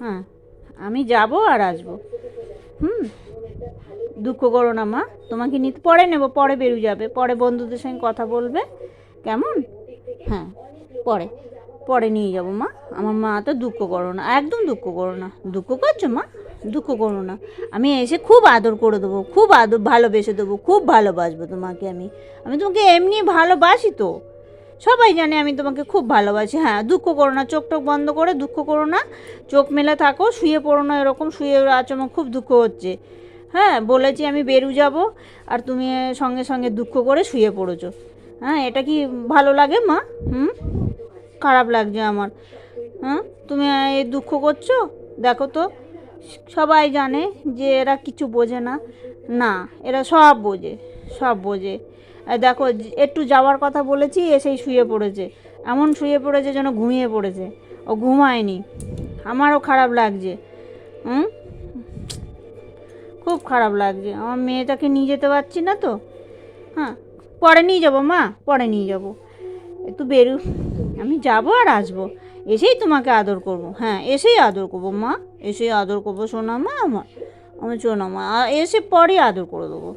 হ্যাঁ আমি যাব আর আসব। হুম, দুঃখ করো না মা, তোমাকে নিতে, পরে নেব, পরে বেরিয়ে যাবে, পরে বন্ধুদের সঙ্গে কথা বলবে, কেমন? হ্যাঁ পরে পরে নিয়ে যাব মা, আমার মা তো দুঃখ করো না, একদম দুঃখ করো না, দুঃখ করছ মা? দুঃখ করো না, আমি এসে খুব আদর করে দেবো, খুব আদর, ভালোবেসে দেবো, খুব ভালোবাসবো তোমাকে আমি আমি তোমাকে এমনি ভালোবাসি তো। সবাই জানে আমি তোমাকে খুব ভালোবাসি। হ্যাঁ দুঃখ করো না, চোখ টোক বন্ধ করে দুঃখ করো না। চোখ মেলে থাকো, শুয়ে পড়ো না এরকম, শুয়ে আমার খুব দুঃখ হচ্ছে। হ্যাঁ বলেছি আমি বেরু যাব, আর তুমি সঙ্গে সঙ্গে দুঃখ করে শুয়ে পড়েছো। হ্যাঁ এটা কি ভালো লাগে মা? হুম? খারাপ লাগছে আমার। হ্যাঁ তুমি এই দুঃখ করছ? দেখো তো, সবাই জানে যে এরা কিছু বোঝে না। না, এরা সব বোঝে সব বোঝে। দেখো, একটু যাওয়ার কথা বলেছি, এসেই শুয়ে পড়েছে। এমন শুয়ে পড়েছে যেন ঘুমিয়ে পড়েছে। ও ঘুমায়নি। আমারও খারাপ লাগছে। হুম খুব খারাপ লাগছে। আমার মেয়েটাকে নিয়ে যেতে পারছি না তো। হ্যাঁ পরে নিয়ে যাব মা, পরে নিয়ে যাব। একটু বেরু। আমি যাব আর আসব। এসেই তোমাকে আদর করব। হ্যাঁ এসেই আদর করব মা। এসেই আদর করব সোনা মা আমার। আমার সোনা মা এসে পরে আদর করে দেবো।